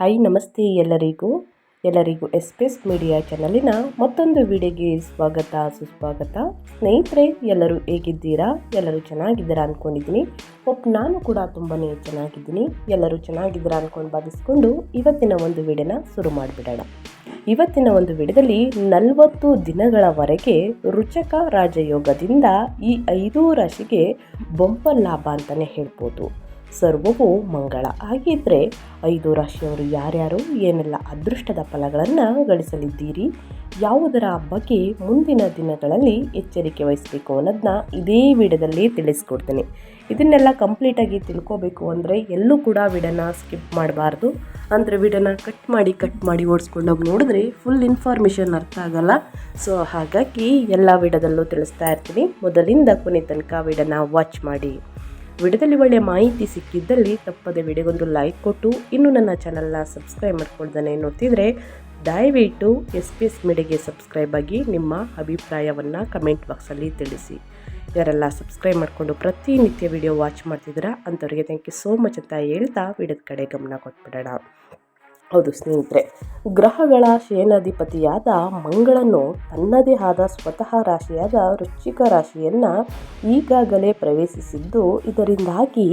Hi ನಮಸ್ತೆ ಎಲ್ಲರಿಗೂ. ಎಲ್ಲರಿಗೂ ಎಸ್ಪೆಸ್ ಮೀಡಿಯಾ ಚಾನಲಿನ ಮತ್ತೊಂದು ವಿಡಿಯೋಗೆ ಸ್ವಾಗತ, ಸುಸ್ವಾಗತ. ಸ್ನೇಹಿತರೆ, ಎಲ್ಲರೂ ಹೇಗಿದ್ದೀರಾ? ಎಲ್ಲರೂ ಚೆನ್ನಾಗಿದ್ದೀರಾ ಅಂದ್ಕೊಂಡಿದ್ದೀನಿ ಒಪ್, ನಾನು ಕೂಡ ತುಂಬಾ ಚೆನ್ನಾಗಿದ್ದೀನಿ. ಎಲ್ಲರೂ ಚೆನ್ನಾಗಿದ್ದೀರಾ ಅಂದ್ಕೊಂಡು ಭಾವಿಸ್ಕೊಂಡು ಇವತ್ತಿನ ಒಂದು ವಿಡಿಯೋನ ಶುರು ಮಾಡಿಬಿಡೋಣ. ಇವತ್ತಿನ ಒಂದು ವಿಡಿಯೋದಲ್ಲಿ ನಲವತ್ತು ದಿನಗಳವರೆಗೆ ರುಚಕ ರಾಜಯೋಗದಿಂದ ಈ ಐದು ರಾಶಿಗೆ ಬೊಂಬ ಲಾಭ ಅಂತಲೇ ಹೇಳ್ಬೋದು. ಸರ್ವವು ಮಂಗಳ ಹಾಗಿದ್ದರೆ ಐದು ರಾಶಿಯವರು ಯಾರ್ಯಾರು, ಏನೆಲ್ಲ ಅದೃಷ್ಟದ ಫಲಗಳನ್ನು ಗಳಿಸಲಿದ್ದೀರಿ, ಯಾವುದರ ಬಗ್ಗೆ ಮುಂದಿನ ದಿನಗಳಲ್ಲಿ ಎಚ್ಚರಿಕೆ ವಹಿಸಬೇಕು ಅನ್ನೋದನ್ನ ಇದೇ ವಿಡಿಯೋದಲ್ಲಿ ತಿಳಿಸ್ಕೊಡ್ತೀನಿ. ಇದನ್ನೆಲ್ಲ ಕಂಪ್ಲೀಟಾಗಿ ತಿಳ್ಕೋಬೇಕು ಅಂದರೆ ಎಲ್ಲೂ ಕೂಡ ವಿಡನ ಸ್ಕಿಪ್ ಮಾಡಬಾರ್ದು. ಅಂದರೆ ವಿಡನ ಕಟ್ ಮಾಡಿ ಕಟ್ ಮಾಡಿ ಓಡಿಸ್ಕೊಂಡೋಗಿ ನೋಡಿದ್ರೆ ಫುಲ್ ಇನ್ಫಾರ್ಮೇಷನ್ ಅರ್ಥ ಆಗಲ್ಲ. ಸೊ ಹಾಗಾಗಿ ಎಲ್ಲ ವಿಡದಲ್ಲೂ ತಿಳಿಸ್ತಾ ಇರ್ತೀನಿ. ಮೊದಲಿಂದ ಕೊನೆ ತನಕ ವಿಡನ ವಾಚ್ ಮಾಡಿ. ವಿಡಿಯೋದಲ್ಲಿ ಒಳ್ಳೆಯ ಮಾಹಿತಿ ಸಿಕ್ಕಿದ್ದಲ್ಲಿ ತಪ್ಪದೆ ವಿಡಿಯೋಗೊಂದು ಲೈಕ್ ಕೊಟ್ಟು, ಇನ್ನು ನನ್ನ ಚಾನಲ್ನ ಸಬ್ಸ್ಕ್ರೈಬ್ ಮಾಡ್ಕೊಳ್ದಾನೆ ನೋಡ್ತಿದ್ರೆ, ದಯವಿಟ್ಟು ಎಸ್ ಪಿ ಎಸ್ ಮೀಡಿಯಾಗೆ ಸಬ್ಸ್ಕ್ರೈಬ್ ಆಗಿ ನಿಮ್ಮ ಅಭಿಪ್ರಾಯವನ್ನು ಕಮೆಂಟ್ ಬಾಕ್ಸಲ್ಲಿ ತಿಳಿಸಿ. ಯಾರೆಲ್ಲ ಸಬ್ಸ್ಕ್ರೈಬ್ ಮಾಡಿಕೊಂಡು ಪ್ರತಿನಿತ್ಯ ವಿಡಿಯೋ ವಾಚ್ ಮಾಡ್ತಿದ್ದೀರಾ, ಅಂಥವ್ರಿಗೆ ಥ್ಯಾಂಕ್ ಯು ಸೋ ಮಚ್ ಅಂತ ಹೇಳ್ತಾ, ವಿಡಿಯೋದ ಕಡೆ ಗಮನ ಕೊಟ್ಬಿಡೋಣ. ಹೌದು ಸ್ನೇಹಿತರೆ. ಗ್ರಹಗಳ ಸೇನಾಧಿಪತಿಯಾದ ಮಂಗಳನು ತನ್ನದೇ ಆದ ಸ್ವತಃ ರಾಶಿಯಾದ ರುಚಿಕ ರಾಶಿಯನ್ನು ಈಗಾಗಲೇ ಪ್ರವೇಶಿಸಿದ್ದು, ಇದರಿಂದಾಗಿ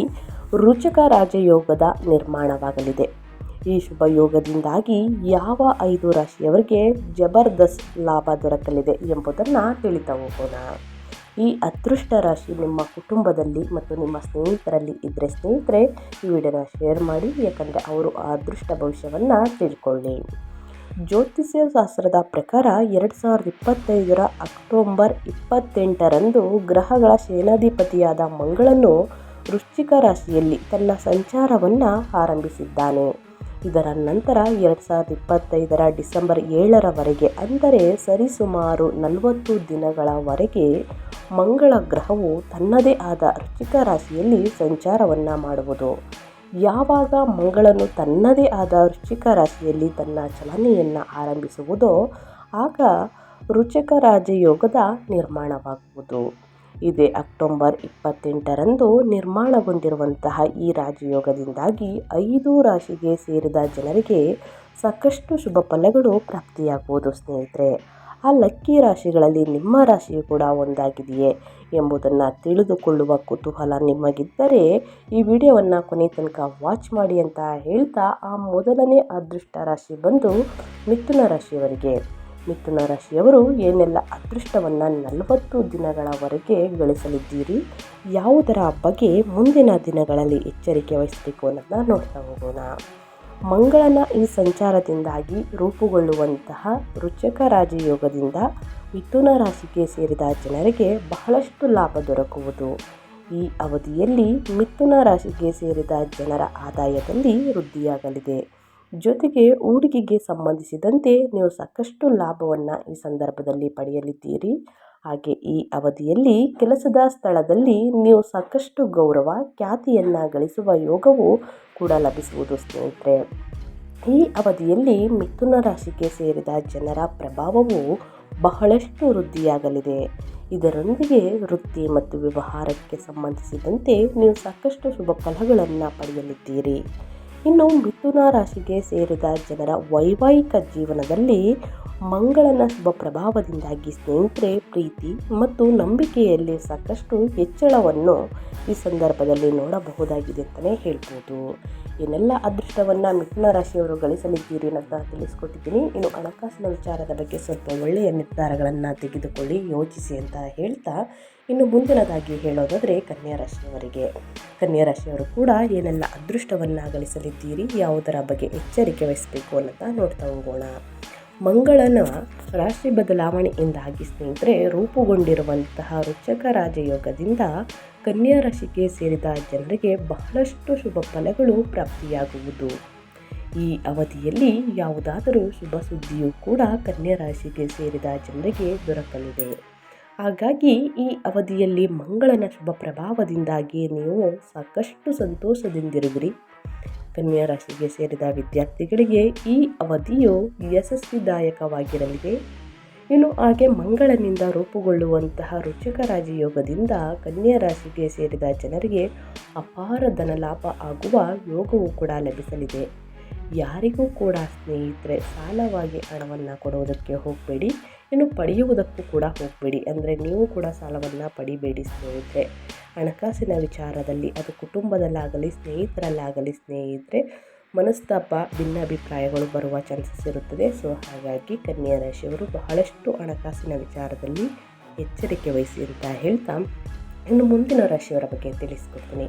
ರುಚಕ ರಾಜಯೋಗದ ನಿರ್ಮಾಣವಾಗಲಿದೆ. ಈ ಶುಭ ಯೋಗದಿಂದಾಗಿ ಯಾವ ಐದು ರಾಶಿಯವರಿಗೆ ಜಬರ್ದಸ್ತ್ ಲಾಭ ದೊರಕಲಿದೆ ಎಂಬುದನ್ನು ತಿಳಿತಾ ಹೋಗೋಣ. ಈ ಅದೃಷ್ಟ ರಾಶಿ ನಿಮ್ಮ ಕುಟುಂಬದಲ್ಲಿ ಮತ್ತು ನಿಮ್ಮ ಸ್ನೇಹಿತರಲ್ಲಿ ಇದ್ದರೆ ಸ್ನೇಹಿತರೆ ಈ ವಿಡಿಯೋನ ಶೇರ್ ಮಾಡಿ, ಯಾಕಂದರೆ ಅವರು ಆ ಅದೃಷ್ಟ ಭವಿಷ್ಯವನ್ನು ತಿಳ್ಕೊಳ್ಳಿ ಜ್ಯೋತಿಷ್ಯ ಶಾಸ್ತ್ರದ ಪ್ರಕಾರ ಎರಡು ಸಾವಿರದ ಇಪ್ಪತ್ತೈದರ ಅಕ್ಟೋಬರ್ ಇಪ್ಪತ್ತೆಂಟರಂದು ಗ್ರಹಗಳ ಸೇನಾಧಿಪತಿಯಾದ ಮಂಗಳನು ವೃಶ್ಚಿಕ ರಾಶಿಯಲ್ಲಿ ತನ್ನ ಸಂಚಾರವನ್ನು ಆರಂಭಿಸಿದ್ದಾನೆ. ಇದರ ನಂತರ ಎರಡು ಸಾವಿರದ ಇಪ್ಪತ್ತೈದರ ಡಿಸೆಂಬರ್ ಏಳರವರೆಗೆ, ಅಂದರೆ ಸರಿಸುಮಾರು ನಲವತ್ತು ದಿನಗಳವರೆಗೆ, ಮಂಗಳ ಗ್ರಹವು ತನ್ನದೇ ಆದ ವೃಶ್ಚಿಕ ರಾಶಿಯಲ್ಲಿ ಸಂಚಾರವನ್ನು ಮಾಡುವುದು. ಯಾವಾಗ ಮಂಗಳನು ತನ್ನದೇ ಆದ ರುಚಿಕ ರಾಶಿಯಲ್ಲಿ ತನ್ನ ಚಲನೆಯನ್ನು ಆರಂಭಿಸುವುದೋ, ಆಗ ರುಚಕ ರಾಜಯೋಗದ ನಿರ್ಮಾಣವಾಗುವುದು. ಇದೇ ಅಕ್ಟೋಬರ್ ಇಪ್ಪತ್ತೆಂಟರಂದು ನಿರ್ಮಾಣಗೊಂಡಿರುವಂತಹ ಈ ರಾಜಯೋಗದಿಂದಾಗಿ ಐದು ರಾಶಿಗೆ ಸೇರಿದ ಜನರಿಗೆ ಸಾಕಷ್ಟು ಶುಭ ಫಲಗಳು ಪ್ರಾಪ್ತಿಯಾಗುವುದು ಸ್ನೇಹಿತರೆ. ಆ ಲಕ್ಕಿ ರಾಶಿಗಳಲ್ಲಿ ನಿಮ್ಮ ರಾಶಿಯು ಕೂಡ ಒಂದಾಗಿದೆಯೇ ಎಂಬುದನ್ನು ತಿಳಿದುಕೊಳ್ಳುವ ಕುತೂಹಲ ನಿಮಗಿದ್ದರೆ ಈ ವಿಡಿಯೋವನ್ನು ಕೊನೆ ತನಕ ವಾಚ್ ಮಾಡಿ ಅಂತ ಹೇಳ್ತಾ ಆ ಮೊದಲನೇ ಅದೃಷ್ಟ ರಾಶಿ ಬಂದು ಮಿಥುನ ರಾಶಿಯವರಿಗೆ. ಮಿಥುನ ರಾಶಿಯವರು ಏನೆಲ್ಲ ಅದೃಷ್ಟವನ್ನು ನಲವತ್ತು ದಿನಗಳವರೆಗೆ ಗಳಿಸಲಿದ್ದೀರಿ? ಯಾವುದರ ಬಗ್ಗೆ ಮುಂದಿನ ದಿನಗಳಲ್ಲಿ ಎಚ್ಚರಿಕೆ ವಹಿಸಬೇಕು ಅನ್ನೋದನ್ನ ನೋಡ್ತಾ ಹೋಗೋಣ. ಮಂಗಳನ ಈ ಸಂಚಾರದಿಂದಾಗಿ ರೂಪುಗೊಳ್ಳುವಂತಹ ರುಚಕ ರಾಜಯೋಗದಿಂದ ಮಿಥುನ ರಾಶಿಗೆ ಸೇರಿದ ಜನರಿಗೆ ಬಹಳಷ್ಟು ಲಾಭ ದೊರಕುವುದು. ಈ ಅವಧಿಯಲ್ಲಿ ಮಿಥುನ ರಾಶಿಗೆ ಸೇರಿದ ಜನರ ಆದಾಯದಲ್ಲಿ ವೃದ್ಧಿಯಾಗಲಿದೆ. ಜೊತೆಗೆ ಹೂಡಿಕೆಗೆ ಸಂಬಂಧಿಸಿದಂತೆ ನೀವು ಸಾಕಷ್ಟು ಲಾಭವನ್ನು ಈ ಸಂದರ್ಭದಲ್ಲಿ ಪಡೆಯಲಿದ್ದೀರಿ. ಹಾಗೆ ಈ ಅವಧಿಯಲ್ಲಿ ಕೆಲಸದ ಸ್ಥಳದಲ್ಲಿ ನೀವು ಸಾಕಷ್ಟು ಗೌರವ, ಖ್ಯಾತಿಯನ್ನು ಗಳಿಸುವ ಯೋಗವು ಕೂಡ ಲಭಿಸುವುದು ಸ್ನೇಹಿತರೆ. ಈ ಅವಧಿಯಲ್ಲಿ ಮಿಥುನ ರಾಶಿಗೆ ಸೇರಿದ ಜನರ ಪ್ರಭಾವವು ಬಹಳಷ್ಟು ವೃದ್ಧಿಯಾಗಲಿದೆ. ಇದರೊಂದಿಗೆ ವೃತ್ತಿ ಮತ್ತು ವ್ಯವಹಾರಕ್ಕೆ ಸಂಬಂಧಿಸಿದಂತೆ ನೀವು ಸಾಕಷ್ಟು ಶುಭ ಫಲಗಳನ್ನು ಪಡೆಯಲಿದ್ದೀರಿ. ಇನ್ನು ಮಿಥುನ ರಾಶಿಗೆ ಸೇರಿದ ಜನರ ವೈವಾಹಿಕ ಜೀವನದಲ್ಲಿ ಮಂಗಳನ ಶುಭ ಪ್ರಭಾವದಿಂದಾಗಿ ಸ್ನೇಹಿತರೆ, ಪ್ರೀತಿ ಮತ್ತು ನಂಬಿಕೆಯಲ್ಲಿ ಸಾಕಷ್ಟು ಹೆಚ್ಚಳವನ್ನು ಈ ಸಂದರ್ಭದಲ್ಲಿ ನೋಡಬಹುದಾಗಿದೆ ಅಂತಲೇ ಹೇಳ್ಬೋದು. ಏನೆಲ್ಲ ಅದೃಷ್ಟವನ್ನು ಮಿಥುನ ರಾಶಿಯವರು ಗಳಿಸಲಿದ್ದೀರಿ ಅಂತ ತಿಳಿಸ್ಕೊಟ್ಟಿದ್ದೀನಿ. ಇನ್ನು ಹಣಕಾಸಿನ ವಿಚಾರದ ಬಗ್ಗೆ ಸ್ವಲ್ಪ ಒಳ್ಳೆಯ ನಿರ್ಧಾರಗಳನ್ನು ತೆಗೆದುಕೊಳ್ಳಿ, ಯೋಚಿಸಿ ಅಂತ ಹೇಳ್ತಾ ಇನ್ನು ಮುಂದಿನದಾಗಿ ಹೇಳೋದಾದರೆ ಕನ್ಯಾ ರಾಶಿಯವರಿಗೆ ಕನ್ಯಾ ರಾಶಿಯವರು ಕೂಡ ಏನೆಲ್ಲ ಅದೃಷ್ಟವನ್ನು ಗಳಿಸಲಿದ್ದೀರಿ ಯಾವುದರ ಬಗ್ಗೆ ಎಚ್ಚರಿಕೆ ವಹಿಸಬೇಕು ಅನ್ನೋದ ನೋಡ್ತಾ ಹೋಗೋಣ. ಮಂಗಳನ ರಾಶಿ ಬದಲಾವಣೆಯಿಂದಾಗಿ ಸ್ನೇಹಿತರೆ, ರೂಪುಗೊಂಡಿರುವಂತಹ ರುಚಕ ರಾಜಯೋಗದಿಂದ ಕನ್ಯಾ ರಾಶಿಗೆ ಸೇರಿದ ಜನರಿಗೆ ಬಹಳಷ್ಟು ಶುಭ ಫಲಗಳು ಪ್ರಾಪ್ತಿಯಾಗುವುದು. ಈ ಅವಧಿಯಲ್ಲಿ ಯಾವುದಾದರೂ ಶುಭ ಸುದ್ದಿಯೂ ಕೂಡ ಕನ್ಯಾ ರಾಶಿಗೆ ಸೇರಿದ ಜನರಿಗೆ ದೊರಕಲಿದೆ. ಹಾಗಾಗಿ ಈ ಅವಧಿಯಲ್ಲಿ ಮಂಗಳನ ಶುಭ ಪ್ರಭಾವದಿಂದಾಗಿ ನೀವು ಸಾಕಷ್ಟು ಸಂತೋಷದಿಂದಿರುವಿರಿ. ಕನ್ಯಾ ರಾಶಿಗೆ ಸೇರಿದ ವಿದ್ಯಾರ್ಥಿಗಳಿಗೆ ಈ ಅವಧಿಯು ಯಶಸ್ವಿದಾಯಕವಾಗಿರಲಿದೆ. ಇನ್ನು ಹಾಗೆ ಮಂಗಳನಿಂದ ರೂಪುಗೊಳ್ಳುವಂತಹ ರುಚಿಕ ರಾಜಯೋಗದಿಂದ ಕನ್ಯಾ ರಾಶಿಗೆ ಸೇರಿದ ಜನರಿಗೆ ಅಪಾರ ಧನಲಾಭ ಆಗುವ ಯೋಗವು ಕೂಡ ಲಭಿಸಲಿದೆ. ಯಾರಿಗೂ ಕೂಡ ಸ್ನೇಹಿತರೆ, ಸಾಲವಾಗಿ ಹಣವನ್ನು ಕೊಡುವುದಕ್ಕೆ ಹೋಗಬೇಡಿ. ಇನ್ನು ಪಡೆಯುವುದಕ್ಕೂ ಕೂಡ ಹೋಗಬೇಡಿ. ಅಂದರೆ ನೀವು ಕೂಡ ಸಾಲವನ್ನು ಪಡಿಬೇಡಿ ಸ್ನೇಹಿತರೆ. ಹಣಕಾಸಿನ ವಿಚಾರದಲ್ಲಿ ಅದು ಕುಟುಂಬದಲ್ಲಾಗಲಿ, ಸ್ನೇಹಿತರಲ್ಲಾಗಲಿ ಸ್ನೇಹಿತರೆ, ಮನಸ್ತಾಪ, ಭಿನ್ನಾಭಿಪ್ರಾಯಗಳು ಬರುವ ಚಾನ್ಸಸ್ ಇರುತ್ತದೆ. ಸೊ ಹಾಗಾಗಿ ಕನ್ಯಾ ರಾಶಿಯವರು ಬಹಳಷ್ಟು ಹಣಕಾಸಿನ ವಿಚಾರದಲ್ಲಿ ಎಚ್ಚರಿಕೆ ವಹಿಸಿ ಅಂತ ಹೇಳ್ತಾ ಇನ್ನು ಮುಂದಿನ ರಾಶಿಯವರ ಬಗ್ಗೆ ತಿಳಿಸ್ಕೊಡ್ತೀನಿ.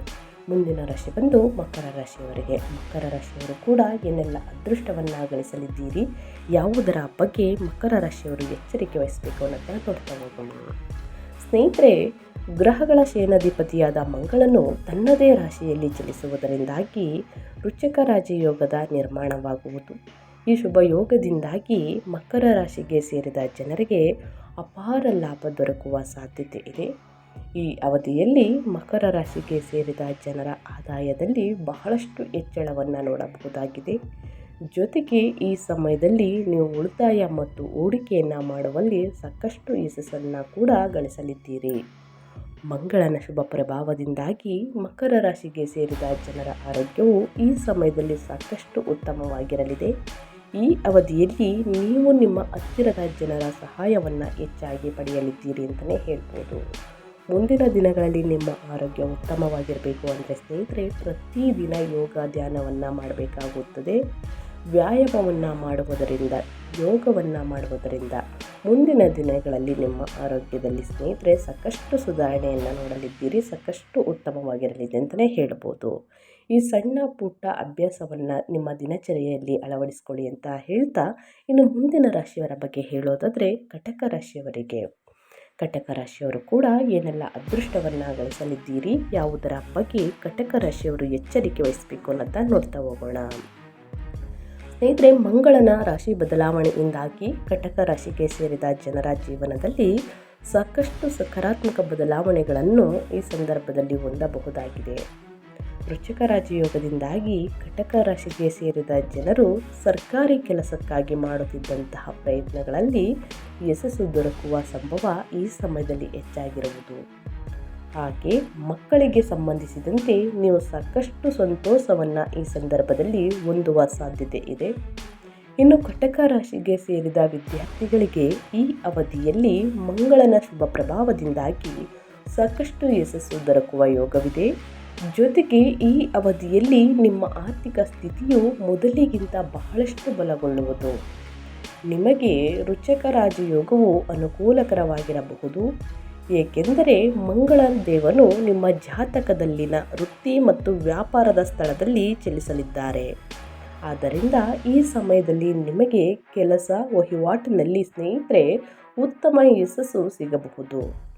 ಮುಂದಿನ ರಾಶಿ ಬಂದು ಮಕರ ರಾಶಿಯವರಿಗೆ. ಮಕರ ರಾಶಿಯವರು ಕೂಡ ಏನೆಲ್ಲ ಅದೃಷ್ಟವನ್ನು ಗಳಿಸಲಿದ್ದೀರಿ? ಯಾವುದರ ಬಗ್ಗೆ ಮಕರ ರಾಶಿಯವರು ಎಚ್ಚರಿಕೆ ವಹಿಸಬೇಕು ಅನ್ನೋದನ್ನು ನೋಡ್ತಾ ಹೋಗೋಣ. ಸ್ನೇಹಿತರೆ, ಗ್ರಹಗಳ ಸೇನಾಧಿಪತಿಯಾದ ಮಂಗಳನು ತನ್ನದೇ ರಾಶಿಯಲ್ಲಿ ಚಲಿಸುವುದರಿಂದಾಗಿ ರುಚಿಕ ರಾಜಯೋಗದ ನಿರ್ಮಾಣವಾಗುವುದು. ಈ ಶುಭ ಯೋಗದಿಂದಾಗಿ ಮಕರ ರಾಶಿಗೆ ಸೇರಿದ ಜನರಿಗೆ ಅಪಾರ ಲಾಭ ದೊರಕುವ ಸಾಧ್ಯತೆ ಇದೆ. ಈ ಅವಧಿಯಲ್ಲಿ ಮಕರ ರಾಶಿಗೆ ಸೇರಿದ ಜನರ ಆದಾಯದಲ್ಲಿ ಬಹಳಷ್ಟು ಹೆಚ್ಚಳವನ್ನು ನೋಡಬಹುದಾಗಿದೆ. ಜೊತೆಗೆ ಈ ಸಮಯದಲ್ಲಿ ನೀವು ಉಳಿತಾಯ ಮತ್ತು ಹೂಡಿಕೆಯನ್ನು ಮಾಡುವಲ್ಲಿ ಸಾಕಷ್ಟು ಯಶಸ್ಸನ್ನು ಕೂಡ ಗಳಿಸಲಿದ್ದೀರಿ. ಮಂಗಳನ ಶುಭ ಪ್ರಭಾವದಿಂದಾಗಿ ಮಕರ ರಾಶಿಗೆ ಸೇರಿದ ಜನರ ಆರೋಗ್ಯವು ಈ ಸಮಯದಲ್ಲಿ ಸಾಕಷ್ಟು ಉತ್ತಮವಾಗಿರಲಿದೆ. ಈ ಅವಧಿಯಲ್ಲಿ ನೀವು ನಿಮ್ಮ ಹತ್ತಿರದ ಜನರ ಸಹಾಯವನ್ನು ಹೆಚ್ಚಾಗಿ ಪಡೆಯಲಿದ್ದೀರಿ ಅಂತಲೇ ಹೇಳ್ಬೋದು. ಮುಂದಿನ ದಿನಗಳಲ್ಲಿ ನಿಮ್ಮ ಆರೋಗ್ಯ ಉತ್ತಮವಾಗಿರಬೇಕು ಅಂದರೆ ಸ್ನೇಹಿತರೆ, ಪ್ರತಿದಿನ ಯೋಗ ಧ್ಯಾನವನ್ನು ಮಾಡಬೇಕಾಗುತ್ತದೆ. ವ್ಯಾಯಾಮವನ್ನು ಮಾಡುವುದರಿಂದ, ಯೋಗವನ್ನು ಮಾಡುವುದರಿಂದ ಮುಂದಿನ ದಿನಗಳಲ್ಲಿ ನಿಮ್ಮ ಆರೋಗ್ಯದಲ್ಲಿ ಸ್ನೇಹಿತರೆ ಸಾಕಷ್ಟು ಸುಧಾರಣೆಯನ್ನು ನೋಡಲಿದ್ದೀರಿ, ಸಾಕಷ್ಟು ಉತ್ತಮವಾಗಿರಲಿದೆ ಅಂತಲೇ ಹೇಳ್ಬೋದು. ಈ ಸಣ್ಣ ಪುಟ್ಟ ಅಭ್ಯಾಸವನ್ನು ನಿಮ್ಮ ದಿನಚರಿಯಲ್ಲಿ ಅಳವಡಿಸ್ಕೊಳ್ಳಿ ಅಂತ ಹೇಳ್ತಾ ಇನ್ನು ಮುಂದಿನ ರಾಶಿಯವರ ಬಗ್ಗೆ ಹೇಳೋದಾದರೆ, ಕಟಕ ರಾಶಿಯವರಿಗೆ. ಕಟಕ ರಾಶಿಯವರು ಕೂಡ ಏನೆಲ್ಲ ಅದೃಷ್ಟವನ್ನು ಗಳಿಸಲಿದ್ದೀರಿ, ಯಾವುದರ ಬಗ್ಗೆ ಕಟಕ ರಾಶಿಯವರು ಎಚ್ಚರಿಕೆ ವಹಿಸಬೇಕು ಅನ್ನೋದನ್ನ ನೋಡ್ತಾ ಹೋಗೋಣ. ಸ್ನೇಹಿತರೆ, ಮಂಗಳನ ರಾಶಿ ಬದಲಾವಣೆಯಿಂದಾಗಿ ಕಟಕ ರಾಶಿಗೆ ಸೇರಿದ ಜನರ ಜೀವನದಲ್ಲಿ ಸಾಕಷ್ಟು ಸಕಾರಾತ್ಮಕ ಬದಲಾವಣೆಗಳನ್ನು ಈ ಸಂದರ್ಭದಲ್ಲಿ ಹೊಂದಬಹುದಾಗಿದೆ. ವೃಶ್ಚಿಕ ರಾಜಯೋಗದಿಂದಾಗಿ ಕಟಕ ರಾಶಿಗೆ ಸೇರಿದ ಜನರು ಸರ್ಕಾರಿ ಕೆಲಸಕ್ಕಾಗಿ ಮಾಡುತ್ತಿದ್ದಂತಹ ಪ್ರಯತ್ನಗಳಲ್ಲಿ ಯಶಸ್ಸು ದೊರಕುವ ಸಂಭವ ಈ ಸಮಯದಲ್ಲಿ ಹೆಚ್ಚಾಗಿರುವುದು. ಹಾಗೆ ಮಕ್ಕಳಿಗೆ ಸಂಬಂಧಿಸಿದಂತೆ ನೀವು ಸಾಕಷ್ಟು ಸಂತೋಷವನ್ನು ಈ ಸಂದರ್ಭದಲ್ಲಿ ಹೊಂದುವ ಸಾಧ್ಯತೆ ಇದೆ. ಇನ್ನು ಕಟಕ ರಾಶಿಗೆ ಸೇರಿದ ವಿದ್ಯಾರ್ಥಿಗಳಿಗೆ ಈ ಅವಧಿಯಲ್ಲಿ ಮಂಗಳನ ಶುಭ ಪ್ರಭಾವದಿಂದಾಗಿ ಸಾಕಷ್ಟು ಯಶಸ್ಸು ದೊರಕುವ ಯೋಗವಿದೆ. ಜೊತೆಗೆ ಈ ಅವಧಿಯಲ್ಲಿ ನಿಮ್ಮ ಆರ್ಥಿಕ ಸ್ಥಿತಿಯು ಮೊದಲಿಗಿಂತ ಬಹಳಷ್ಟು ಬಲಗೊಳ್ಳುವುದು. ನಿಮಗೆ ರುಚಕ ರಾಜಯೋಗವು ಅನುಕೂಲಕರವಾಗಿರಬಹುದು. ಏಕೆಂದರೆ ಮಂಗಳ ದೇವನು ನಿಮ್ಮ ಜಾತಕದಲ್ಲಿನ ವೃತ್ತಿ ಮತ್ತು ವ್ಯಾಪಾರದ ಸ್ಥಳದಲ್ಲಿ ಚಲಿಸಲಿದ್ದಾರೆ. ಆದ್ದರಿಂದ ಈ ಸಮಯದಲ್ಲಿ ನಿಮಗೆ ಕೆಲಸ ವಹಿವಾಟಿನಲ್ಲಿ ಸ್ನೇಹಿತರೆ ಉತ್ತಮ ಯಶಸ್ಸು ಸಿಗಬಹುದು.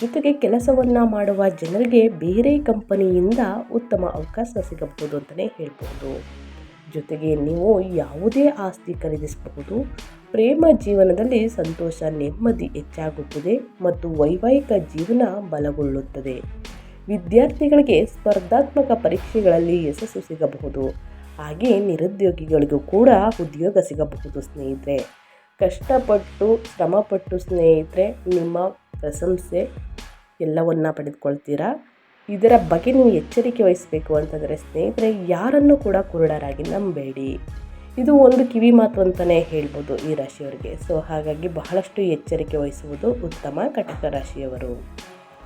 ಜೊತೆಗೆ ಕೆಲಸವನ್ನು ಮಾಡುವ ಜನರಿಗೆ ಬೇರೆ ಕಂಪನಿಯಿಂದ ಉತ್ತಮ ಅವಕಾಶ ಸಿಗಬಹುದು ಅಂತಲೇ ಹೇಳ್ಬೋದು ಜೊತೆಗೆ ನೀವು ಯಾವುದೇ ಆಸ್ತಿ ಖರೀದಿಸಬಹುದು. ಪ್ರೇಮ ಜೀವನದಲ್ಲಿ ಸಂತೋಷ, ನೆಮ್ಮದಿ ಹೆಚ್ಚಾಗುತ್ತದೆ ಮತ್ತು ವೈವಾಹಿಕ ಜೀವನ ಬಲಗೊಳ್ಳುತ್ತದೆ. ವಿದ್ಯಾರ್ಥಿಗಳಿಗೆ ಸ್ಪರ್ಧಾತ್ಮಕ ಪರೀಕ್ಷೆಗಳಲ್ಲಿ ಯಶಸ್ಸು ಸಿಗಬಹುದು. ಹಾಗೆ ನಿರುದ್ಯೋಗಿಗಳಿಗೂ ಕೂಡ ಉದ್ಯೋಗ ಸಿಗಬಹುದು ಸ್ನೇಹಿತರೆ. ಕಷ್ಟಪಟ್ಟು, ಶ್ರಮಪಟ್ಟು ಸ್ನೇಹಿತರೆ, ನಿಮ್ಮ ಪ್ರಶಂಸೆ ಎಲ್ಲವನ್ನು ಪಡೆದುಕೊಳ್ತೀರಾ? ಇದರ ಬಗ್ಗೆ ನೀವು ಎಚ್ಚರಿಕೆ ವಹಿಸಬೇಕು ಅಂತಂದರೆ ಸ್ನೇಹಿತರೆ, ಯಾರನ್ನು ಕೂಡ ಕುರುಡರಾಗಿ ನಂಬೇಡಿ. ಇದು ಒಂದು ಕಿವಿ ಮಾತು ಅಂತಲೇ ಹೇಳ್ಬೋದು ಈ ರಾಶಿಯವರಿಗೆ. ಸೊ, ಹಾಗಾಗಿ ಬಹಳಷ್ಟು ಎಚ್ಚರಿಕೆ ವಹಿಸುವುದು ಉತ್ತಮ ಕಟಕ ರಾಶಿಯವರು.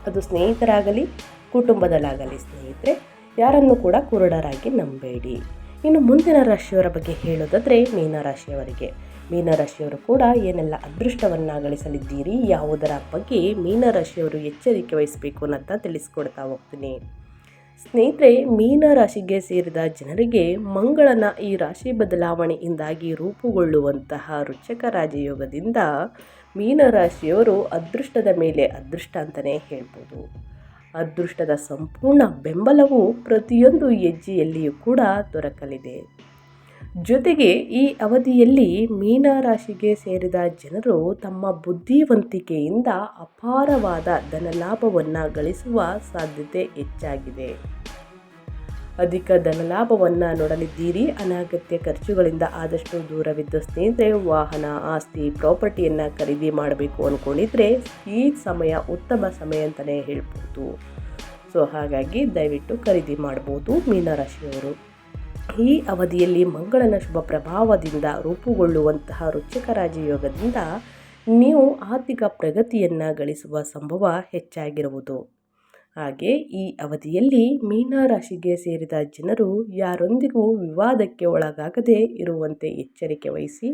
ಅದು ಸ್ನೇಹಿತರಾಗಲಿ, ಕುಟುಂಬದಲ್ಲಾಗಲಿ ಸ್ನೇಹಿತರೆ, ಯಾರನ್ನು ಕೂಡ ಕುರುಡರಾಗಿ ನಂಬೇಡಿ. ಇನ್ನು ಮುಂದಿನ ರಾಶಿಯವರ ಬಗ್ಗೆ ಹೇಳೋದಾದರೆ ಮೀನರಾಶಿಯವರಿಗೆ. ಮೀನರಾಶಿಯವರು ಕೂಡ ಏನೆಲ್ಲ ಅದೃಷ್ಟವನ್ನು ಗಳಿಸಲಿದ್ದೀರಿ ಯಾವುದರ ಬಗ್ಗೆ ಮೀನರಾಶಿಯವರು ಎಚ್ಚರಿಕೆ ವಹಿಸಬೇಕು ಅಂತ ತಿಳಿಸ್ಕೊಡ್ತಾ ಹೋಗ್ತೀನಿ. ಸ್ನೇಹಿತರೆ, ಮೀನರಾಶಿಗೆ ಸೇರಿದ ಜನರಿಗೆ ಮಂಗಳನ ಈ ರಾಶಿ ಬದಲಾವಣೆಯಿಂದಾಗಿ ರೂಪುಗೊಳ್ಳುವಂತಹ ರುಚಕ ರಾಜಯೋಗದಿಂದ ಮೀನರಾಶಿಯವರು ಅದೃಷ್ಟದ ಮೇಲೆ ಅದೃಷ್ಟ ಅಂತಲೇ ಹೇಳ್ಬೋದು. ಅದೃಷ್ಟದ ಸಂಪೂರ್ಣ ಬೆಂಬಲವು ಪ್ರತಿಯೊಂದು ಹೆಜ್ಜೆಯಲ್ಲಿಯೂ ಕೂಡ ದೊರಕಲಿದೆ. ಜೊತೆಗೆ ಈ ಅವಧಿಯಲ್ಲಿ ಮೀನರಾಶಿಗೆ ಸೇರಿದ ಜನರು ತಮ್ಮ ಬುದ್ಧಿವಂತಿಕೆಯಿಂದ ಅಪಾರವಾದ ಧನಲಾಭವನ್ನು ಗಳಿಸುವ ಸಾಧ್ಯತೆ ಹೆಚ್ಚಾಗಿದೆ. ಅಧಿಕ ಧನಲಾಭವನ್ನು ನೋಡಲಿದ್ದೀರಿ. ಅನಗತ್ಯ ಖರ್ಚುಗಳಿಂದ ಆದಷ್ಟು ದೂರವಿದ್ದ ಸ್ನೇಹಿತರೆ, ವಾಹನ, ಆಸ್ತಿ, ಪ್ರಾಪರ್ಟಿಯನ್ನು ಖರೀದಿ ಮಾಡಬೇಕು ಅಂದ್ಕೊಂಡಿದ್ರೆ ಈ ಸಮಯ ಉತ್ತಮ ಸಮಯ ಅಂತಲೇ ಹೇಳ್ಬೋದು. ಸೊ, ಹಾಗಾಗಿ ದಯವಿಟ್ಟು ಖರೀದಿ ಮಾಡ್ಬೋದು ಮೀನರಾಶಿಯವರು ಈ ಅವಧಿಯಲ್ಲಿ ಮಂಗಳನ ಶುಭ ಪ್ರಭಾವದಿಂದ ರೂಪುಗೊಳ್ಳುವಂತಹ ರುಚಿಕ ರಾಜಯೋಗದಿಂದ ನೀವು ಆರ್ಥಿಕ ಪ್ರಗತಿಯನ್ನು ಗಳಿಸುವ ಸಂಭವ ಹೆಚ್ಚಾಗಿರುವುದು. ಹಾಗೆ ಈ ಅವಧಿಯಲ್ಲಿ ಮೀನರಾಶಿಗೆ ಸೇರಿದ ಜನರು ಯಾರೊಂದಿಗೂ ವಿವಾದಕ್ಕೆ ಒಳಗಾಗದೆ ಇರುವಂತೆ ಎಚ್ಚರಿಕೆ ವಹಿಸಿ,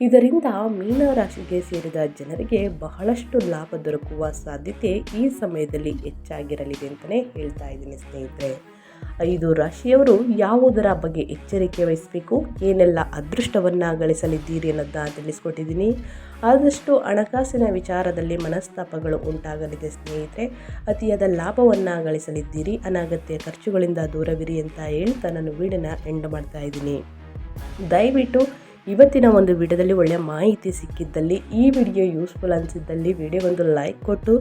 ಇದರಿಂದ ಮೀನರಾಶಿಗೆ ಸೇರಿದ ಜನರಿಗೆ ಬಹಳಷ್ಟು ಲಾಭ ದೊರಕುವ ಸಾಧ್ಯತೆ ಈ ಸಮಯದಲ್ಲಿ ಹೆಚ್ಚಾಗಿರಲಿದೆ ಅಂತಲೇ ಹೇಳ್ತಾ ಇದ್ದೀನಿ ಸ್ನೇಹಿತರೆ. ಐದು ರಾಶಿಯವರು ಯಾವುದರ ಬಗ್ಗೆ ಎಚ್ಚರಿಕೆ ವಹಿಸಬೇಕು, ಏನೆಲ್ಲ ಅದೃಷ್ಟವನ್ನು ಗಳಿಸಲಿದ್ದೀರಿ ಅನ್ನೋದನ್ನ ತಿಳಿಸ್ಕೊಟ್ಟಿದ್ದೀನಿ. ಆದಷ್ಟು ಹಣಕಾಸಿನ ವಿಚಾರದಲ್ಲಿ ಮನಸ್ತಾಪಗಳು ಉಂಟಾಗಲಿದೆ ಸ್ನೇಹಿತರೆ. ಅತಿಯಾದ ಲಾಭವನ್ನು ಗಳಿಸಲಿದ್ದೀರಿ, ಅನಗತ್ಯ ಖರ್ಚುಗಳಿಂದ ದೂರವಿರಿ ಅಂತ ಹೇಳ್ತಾ ನಾನು ವೀಡಿಯೋನ ಎಂಡ್ ಮಾಡ್ತಾ ಇದ್ದೀನಿ. ದಯವಿಟ್ಟು ಇವತ್ತಿನ ಒಂದು ವಿಡಿಯೋದಲ್ಲಿ ಒಳ್ಳೆಯ ಮಾಹಿತಿ ಸಿಕ್ಕಿದ್ದಲ್ಲಿ ಈ ವಿಡಿಯೋ ಯೂಸ್ಫುಲ್ ಅನಿಸಿದ್ದಲ್ಲಿ ವಿಡಿಯೋಗೊಂದು ಲೈಕ್ ಕೊಟ್ಟು,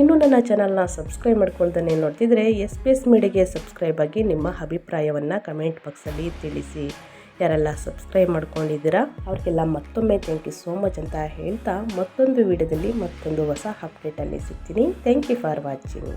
ಇನ್ನೂ ನನ್ನ ಚಾನಲ್ನ ಸಬ್ಸ್ಕ್ರೈಬ್ ಮಾಡ್ಕೊಳ್ತಾನೆ ನೋಡ್ತಿದ್ರೆ ಎಸ್ ಪಿ ಎಸ್ ಮೀಡಿಯಾಗೆ ಸಬ್ಸ್ಕ್ರೈಬ್ ಆಗಿ ನಿಮ್ಮ ಅಭಿಪ್ರಾಯವನ್ನು ಕಮೆಂಟ್ ಬಾಕ್ಸಲ್ಲಿ ತಿಳಿಸಿ. ಯಾರೆಲ್ಲ ಸಬ್ಸ್ಕ್ರೈಬ್ ಮಾಡ್ಕೊಂಡಿದ್ದೀರಾ, ಅವ್ರಿಗೆಲ್ಲ ಮತ್ತೊಮ್ಮೆ ಥ್ಯಾಂಕ್ ಯು ಸೋ ಮಚ್ ಅಂತ ಹೇಳ್ತಾ ಮತ್ತೊಂದು ವಿಡಿಯೋದಲ್ಲಿ ಮತ್ತೊಂದು ಹೊಸ ಅಪ್ಡೇಟಲ್ಲಿ ಸಿಗ್ತೀನಿ. Thank you for watching